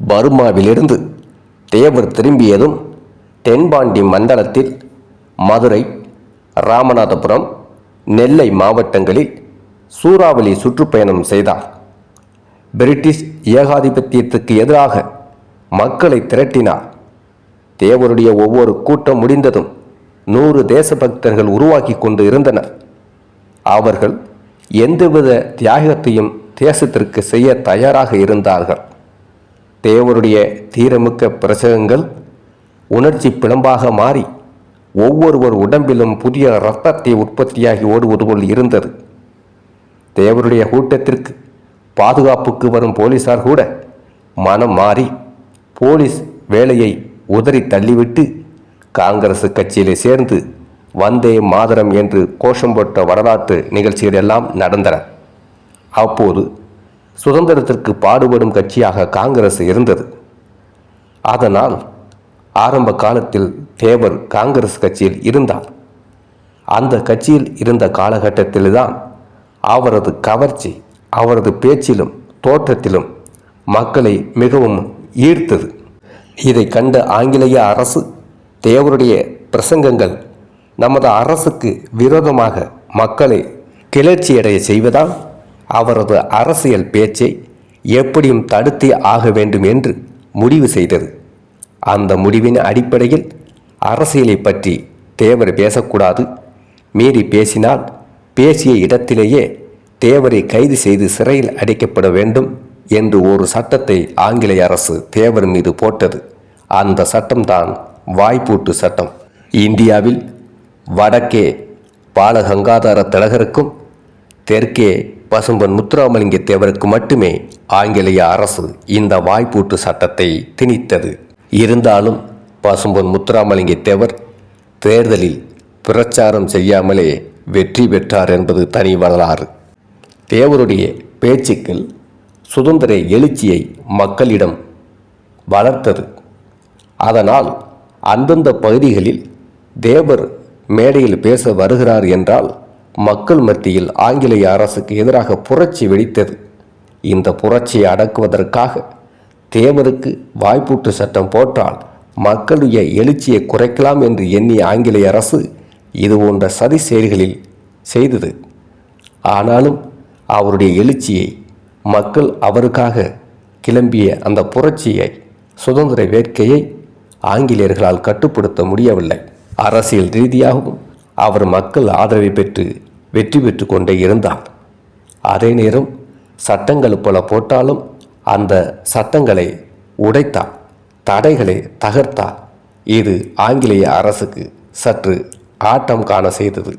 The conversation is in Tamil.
பர்மாவிலிருந்து தேவர் திரும்பியதும் தென்பாண்டி மண்டலத்தில் மதுரை ராமநாதபுரம் நெல்லை மாவட்டங்களில் சூறாவளி சுற்றுப்பயணம் செய்தார். பிரிட்டிஷ் ஏகாதிபத்தியத்துக்கு எதிராக மக்களை திரட்டினார். தேவருடைய ஒவ்வொரு கூட்டம் முடிந்ததும் நூறு தேசபக்தர்கள் உருவாக்கி கொண்டு இருந்தனர். அவர்கள் எந்தவித தியாகத்தையும் தேசத்திற்கு செய்ய தயாராக இருந்தார்கள். தேவருடைய தீரமிக்க பிரசங்கங்கள் உணர்ச்சி பிளம்பாக மாறி ஒவ்வொருவர் உடம்பிலும் புதிய இரத்தத்தை உற்பத்தியாகி ஓடுவது போல் இருந்தது. தேவருடைய கூட்டத்திற்கு பாதுகாப்புக்கு வரும் போலீசார் கூட மனம் மாறி போலீஸ் வேலையை உதறி தள்ளிவிட்டு காங்கிரஸ் கட்சியிலே சேர்ந்து வந்தே மாதரம் என்று கோஷம் போட்ட வரலாற்று நிகழ்ச்சிகள் எல்லாம் நடந்தன. அப்போது சுதந்திரத்திற்கு பாடுபடும் கட்சியாக காங்கிரஸ் இருந்தது. அதனால் ஆரம்ப காலத்தில் தேவர் காங்கிரஸ் கட்சியில் இருந்தார். அந்த கட்சியில் இருந்த காலகட்டத்தில்தான் அவரது கவர்ச்சி அவரது பேச்சிலும் தோற்றத்திலும் மக்களை மிகவும் ஈர்த்தது. இதை கண்ட ஆங்கிலேய அரசு தேவருடைய பிரசங்கங்கள் நமது அரசுக்கு விரோதமாக மக்களை கிளர்ச்சியடைய செய்வதால் அவரது அரசியல் பேச்சை எப்படியும் தடுத்தே ஆக வேண்டும் என்று முடிவு செய்தது. அந்த முடிவின் அடிப்படையில் அரசியலை பற்றி தேவர் பேசக்கூடாது. மீறி பேசினால் பேசிய இடத்திலேயே தேவரை கைது செய்து சிறையில் அடைக்கப்பட வேண்டும் என்று ஒரு சட்டத்தை ஆங்கிலேய அரசு தேவர் மீது போட்டது. அந்த சட்டம்தான் வாய்ப்பூட்டு சட்டம். இந்தியாவில் வடக்கே பாலகங்காதார திலகருக்கும் தெற்கே பசும்பொன் முத்துராமலிங்க தேவருக்கு மட்டுமே ஆங்கிலேய அரசு இந்த வாய்ப்பூட்டு சட்டத்தை திணித்தது. இருந்தாலும் பசும்பொன் முத்துராமலிங்க தேவர் தேர்தலில் பிரச்சாரம் செய்யாமலே வெற்றி பெற்றார் என்பது தனி வரலாறு. தேவருடைய பேச்சுக்கள் சுதந்திர எழுச்சியை மக்களிடம் வளர்த்தது. அதனால் அந்தந்த பகுதிகளில் தேவர் மேடையில் பேச வருகிறார் என்றால் மக்கள் மத்தியில் ஆங்கிலேய அரசுக்கு எதிராக புரட்சி வெடித்தது. இந்த புரட்சியை அடக்குவதற்காக தேவருக்கு வாய்ப்பூட்டு சட்டம் போட்டால் மக்களுடைய எழுச்சியை குறைக்கலாம் என்று எண்ணிய ஆங்கிலேய அரசு இது போன்ற சதி செயல்களில் செய்தது. ஆனாலும் அவருடைய எழுச்சியை மக்கள் அவருக்காக கிளம்பிய அந்த புரட்சியை சுதந்திர வேட்கையை ஆங்கிலேயர்களால் கட்டுப்படுத்த முடியவில்லை. அரசியல் ரீதியாகவும் அவர் மக்கள் ஆதரவை பெற்று வெற்றி பெற்று கொண்டே இருந்தார். அதே நேரம் சட்டங்கள் பல போட்டாலும் அந்த சட்டங்களை உடைத்தார் தடைகளை தகர்த்தார். இது ஆங்கிலேய அரசுக்கு சற்று ஆட்டம் காண செய்தது.